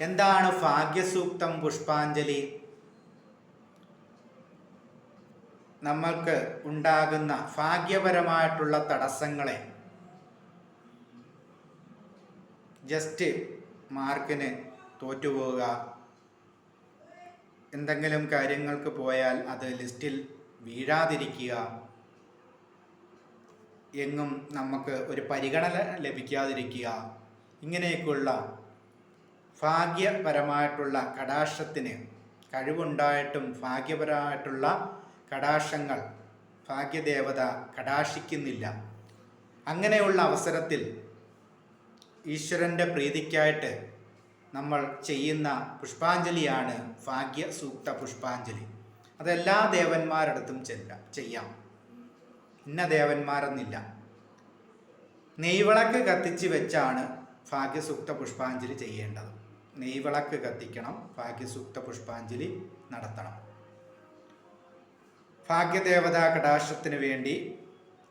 എന്താണ് ഭാഗ്യസൂക്തം പുഷ്പാഞ്ജലി? നമ്മൾക്ക് ഉണ്ടാകുന്ന ഭാഗ്യപരമായിട്ടുള്ള തടസ്സങ്ങളെ ജസ്റ്റ് മാർക്കിന് തോറ്റുപോവുക. എന്തെങ്കിലും കാര്യങ്ങൾക്ക് പോയാൽ അത് ലിസ്റ്റിൽ വീഴാതിരിക്കുക. എങ്ങും നമുക്ക് ഒരു പരിഗണന ലഭിക്കാതിരിക്കുക. ഇങ്ങനെയൊക്കെയുള്ള ഭാഗ്യപരമായിട്ടുള്ള കടാക്ഷത്തിന് കഴിവുണ്ടായിട്ടും ഭാഗ്യപരമായിട്ടുള്ള കടാക്ഷങ്ങൾ ഭാഗ്യദേവത കടാക്ഷിക്കുന്നില്ല. അങ്ങനെയുള്ള അവസരത്തിൽ ഈശ്വരന്റെ പ്രീതിക്കായിട്ട് നമ്മൾ ചെയ്യുന്ന പുഷ്പാഞ്ജലിയാണ് ഭാഗ്യസൂക്ത പുഷ്പാഞ്ജലി. അതെല്ലാ ദേവന്മാരടുത്തും ചെല്ല ചെയ്യാം. ഇന്ന ദേവന്മാരെന്നില്ല. നെയ്വിളക്ക് കത്തിച്ച് വെച്ചാണ് ഭാഗ്യസൂക്ത പുഷ്പാഞ്ജലി ചെയ്യേണ്ടത്. നെയ്വിളക്ക് കത്തിക്കണം. ഭാഗ്യസൂക്ത പുഷ്പാഞ്ജലി നടത്തണം. ഭാഗ്യദേവതാ കടാക്ഷത്തിന് വേണ്ടി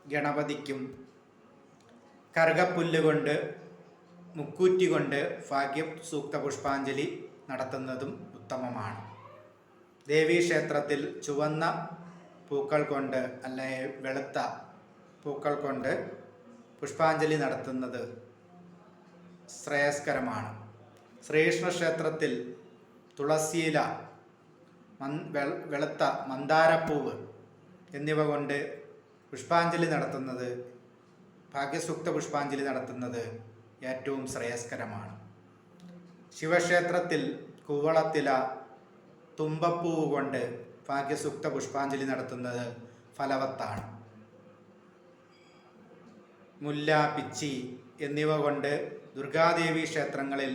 ഗണപതിക്കും കറുകപ്പുല്ല് കൊണ്ട് മുക്കൂറ്റി കൊണ്ട് ഭാഗ്യ സൂക്ത പുഷ്പാഞ്ജലി നടത്തുന്നതും ഉത്തമമാണ്. ദേവീക്ഷേത്രത്തിൽ ചുവന്ന പൂക്കൾ കൊണ്ട് അല്ലെങ്കിൽ വെളുത്ത പൂക്കൾ കൊണ്ട് പുഷ്പാഞ്ജലി നടത്തുന്നത് ശ്രേയസ്കരമാണ്. ശ്രീകൃഷ്ണ ക്ഷേത്രത്തിൽ തുളസിയില വെളുത്ത മന്ദാരപ്പൂവ് എന്നിവ കൊണ്ട് പുഷ്പാഞ്ജലി നടത്തുന്നത് ഭാഗ്യസൂക്ത പുഷ്പാഞ്ജലി നടത്തുന്നത് ഏറ്റവും ശ്രേയസ്കരമാണ്. ശിവക്ഷേത്രത്തിൽ കൂവളത്തില തുമ്പപ്പൂവ് കൊണ്ട് ഭാഗ്യസൂക്ത പുഷ്പാഞ്ജലി നടത്തുന്നത് ഫലവത്താണ്. മുല്ല പിച്ചി എന്നിവ കൊണ്ട് ദുർഗാദേവി ക്ഷേത്രങ്ങളിൽ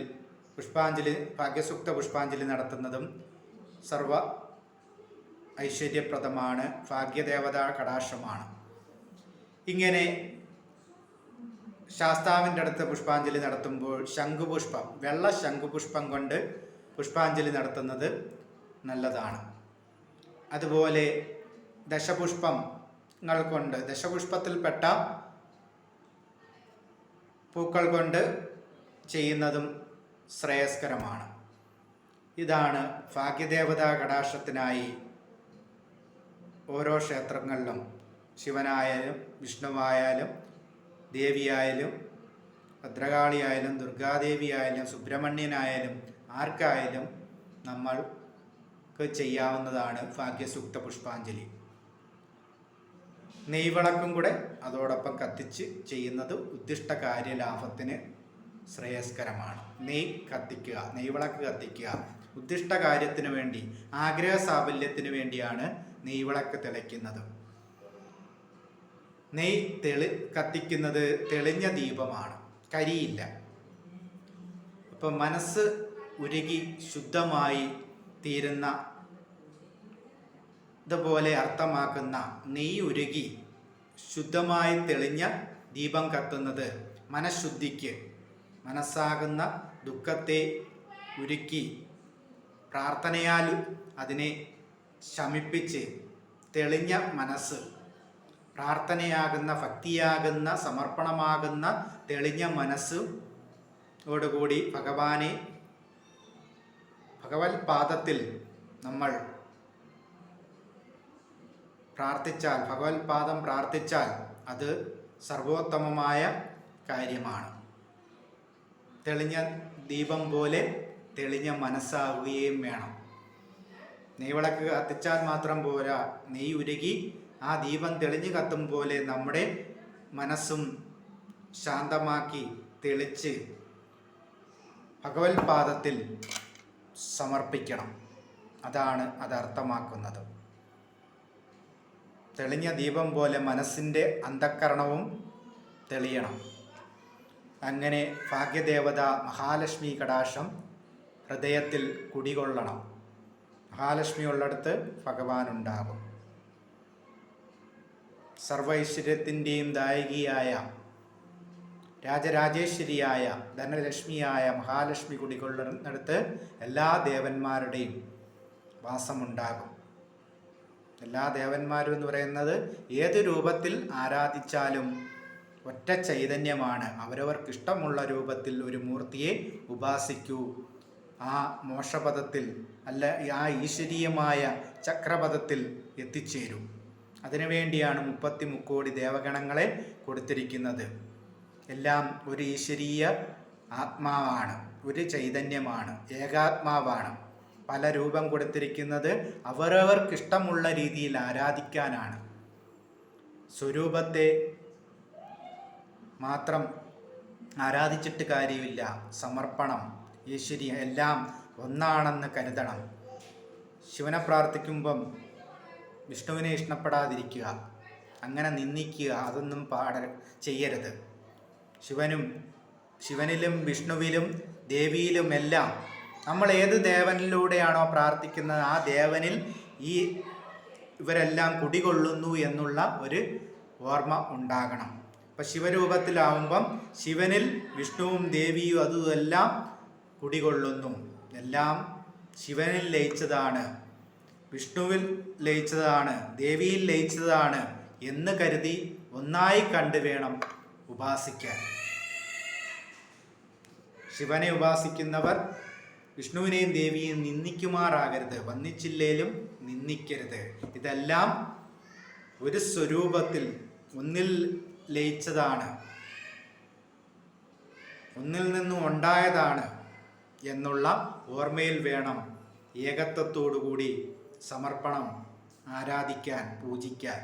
പുഷ്പാഞ്ജലി ഭാഗ്യസുക്ത പുഷ്പാഞ്ജലി നടത്തുന്നതും സർവ ഐശ്വര്യപ്രദമാണ്. ഭാഗ്യദേവതാ കടാക്ഷമാണ്. ഇങ്ങനെ ശാസ്താവിന്റെ അടുത്ത് പുഷ്പാഞ്ജലി നടത്തുമ്പോൾ ശംഖുപുഷ്പം വെള്ള ശംഖുപുഷ്പം കൊണ്ട് പുഷ്പാഞ്ജലി നടത്തുന്നത് നല്ലതാണ്. അതുപോലെ ദശപുഷ്പങ്ങൾ കൊണ്ട് ദശപുഷ്പത്തിൽപ്പെട്ട പൂക്കൾ കൊണ്ട് ചെയ്യുന്നതും ശ്രേയസ്കരമാണ്. ഇതാണ് ഭാഗ്യദേവതാ കടാക്ഷത്തിനായി ഓരോ ക്ഷേത്രങ്ങളിലും ശിവനായാലും വിഷ്ണുവായാലും ദേവിയായാലും ഭദ്രകാളിയായാലും ദുർഗാദേവിയായാലും സുബ്രഹ്മണ്യനായാലും ആർക്കായാലും നമ്മൾക്ക് ചെയ്യാവുന്നതാണ് ഭാഗ്യസൂക്ത പുഷ്പാഞ്ജലി. നെയ്വിളക്കും കൂടെ അതോടൊപ്പം കത്തിച്ച് ചെയ്യുന്നത് ഉദ്ദിഷ്ട കാര്യലാഭത്തിന് ശ്രേയസ്കരമാണ്. നെയ് കത്തിക്കുക നെയ്വിളക്ക് കത്തിക്കുക. ഉദ്ദിഷ്ട കാര്യത്തിന് വേണ്ടി ആഗ്രഹ സാഫല്യത്തിന് വേണ്ടിയാണ് നെയ്വിളക്ക് തെളിക്കുന്നത്. നെയ് തെളി കത്തിക്കുന്നത് തെളിഞ്ഞ ദീപമാണ്. കരിയില്ല. അപ്പം മനസ്സ് ഉരുകി ശുദ്ധമായി തീരുന്ന ഇതുപോലെ അർത്ഥമാക്കുന്ന നെയ് ഉരുകി ശുദ്ധമായി തെളിഞ്ഞ ദീപം കത്തുന്നത് മനഃശുദ്ധിക്ക് മനസ്സാകുന്ന ദുഃഖത്തെ ഉരുക്കി പ്രാർത്ഥനയാൽ അതിനെ ശമിപ്പിച്ച് തെളിഞ്ഞ മനസ്സ് പ്രാർത്ഥനയാകുന്ന ഭക്തിയാകുന്ന സമർപ്പണമാകുന്ന തെളിഞ്ഞ മനസ്സ് ഓടുകൂടി ഭഗവാനെ ഭഗവത് പാദത്തിൽ നമ്മൾ പ്രാർത്ഥിച്ചാൽ ഭഗവത് പാദം പ്രാർത്ഥിച്ചാൽ അത് സർവോത്തമമായ കാര്യമാണ്. തെളിഞ്ഞ ദീപം പോലെ തെളിഞ്ഞ മനസ്സാവുകയും വേണം. നെയ്വിളക്ക് കത്തിച്ചാൽ മാത്രം പോരാ. നെയ്യ് ഉരുകി ആ ദീപം തെളിഞ്ഞു കത്തും പോലെ നമ്മുടെ മനസ്സും ശാന്തമാക്കി തെളിച്ച് ഭഗവത് പാദത്തിൽ സമർപ്പിക്കണം. അതാണ് അത് അർത്ഥമാക്കുന്നത്. തെളിഞ്ഞ ദീപം പോലെ മനസ്സിന്റെ അന്ധക്കരണവും തെളിയണം. അങ്ങനെ ഭാഗ്യദേവത മഹാലക്ഷ്മി കടാക്ഷം ഹൃദയത്തിൽ കുടികൊള്ളണം. മഹാലക്ഷ്മി ഉള്ളിടത്ത് ഭഗവാൻ ഉണ്ടാകും സർവൈശ്വര്യത്തിന്റെയും ദായകിയായ രാജരാജേശ്വരിയായ ധനലക്ഷ്മിയായ മഹാലക്ഷ്മി കുടികൊള്ളുന്നിടത്ത് എല്ലാ ദേവന്മാരുടെയും വാസമുണ്ടാകും. എല്ലാ ദേവന്മാരും എന്ന് പറയുന്നത് ഏത് രൂപത്തിൽ ആരാധിച്ചാലും ഒറ്റ ചൈതന്യമാണ്. അവരവർക്കിഷ്ടമുള്ള രൂപത്തിൽ ഒരു മൂർത്തിയെ ഉപാസിക്കൂ. ആ മോക്ഷപദത്തിൽ അല്ല ആ ഈശ്വരീയമായ ചക്രപഥത്തിൽ എത്തിച്ചേരും. അതിനുവേണ്ടിയാണ് മുപ്പത്തി മുക്കോടി ദേവഗണങ്ങളെ കൊടുത്തിരിക്കുന്നത്. എല്ലാം ഒരു ഈശ്വരീയ ആത്മാവാണ് ഒരു ചൈതന്യമാണ് ഏകാത്മാവാണ്. പല രൂപം കൊടുത്തിരിക്കുന്നത് അവരവർക്കിഷ്ടമുള്ള രീതിയിൽ ആരാധിക്കാനാണ്. സ്വരൂപത്തെ മാത്രം ആരാധിച്ചിട്ട് കാര്യമില്ല. സമർപ്പണം. ഈശ്വരി എല്ലാം ഒന്നാണെന്ന് കരുതണം. ശിവനെ പ്രാർത്ഥിക്കുമ്പം വിഷ്ണുവിനെ ഇഷ്ടപ്പെടാതിരിക്കുക. അങ്ങനെ നിന്ദിക്കുക അതൊന്നും പാട ചെയ്യരുത്. ശിവനും ശിവനിലും വിഷ്ണുവിലും ദേവിയിലുമെല്ലാം നമ്മൾ ഏത് ദേവനിലൂടെയാണോ പ്രാർത്ഥിക്കുന്നത് ആ ദേവനിൽ ഈ ഇവരെല്ലാം കുടികൊള്ളുന്നു എന്നുള്ള ഒരു ഓർമ്മ ഉണ്ടാകണം. അപ്പം ശിവരൂപത്തിലാവുമ്പം ശിവനിൽ വിഷ്ണുവും ദേവിയും അതുമെല്ലാം കുടികൊള്ളുന്നു. എല്ലാം ശിവനിൽ ലയിച്ചതാണ്. വിഷ്ണുവിൽ ലയിച്ചതാണ് ദേവിയിൽ ലയിച്ചതാണ് എന്ന് കരുതി ഒന്നായി കണ്ടു വേണം ഉപാസിക്കാൻ. ശിവനെ ഉപാസിക്കുന്നവർ വിഷ്ണുവിനെയും ദേവിയെയും നിന്ദിക്കുമാറാകരുത്. വന്നിച്ചില്ലേലും നിന്ദിക്കരുത്. ഇതെല്ലാം ഒരു സ്വരൂപത്തിൽ ഒന്നിൽ ലയിച്ചതാണ് ഒന്നിൽ നിന്നും ഉണ്ടായതാണ് എന്നുള്ള ഓർമ്മയിൽ വേണം ഏകത്വത്തോടുകൂടി സമർപ്പണം ആരാധിക്കാൻ പൂജിക്കാൻ.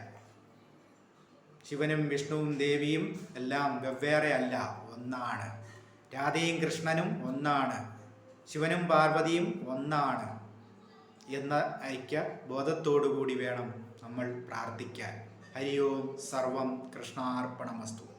ശിവനും വിഷ്ണുവും ദേവിയും എല്ലാം വെവ്വേറെ അല്ല ഒന്നാണ്. രാധയും കൃഷ്ണനും ഒന്നാണ്. ശിവനും പാർവതിയും ഒന്നാണ് എന്ന ഐക്യ ബോധത്തോടുകൂടി വേണം നമ്മൾ പ്രാർത്ഥിക്കാൻ. ഹരി ഓം സർവം കൃഷ്ണാർപ്പണമസ്തു.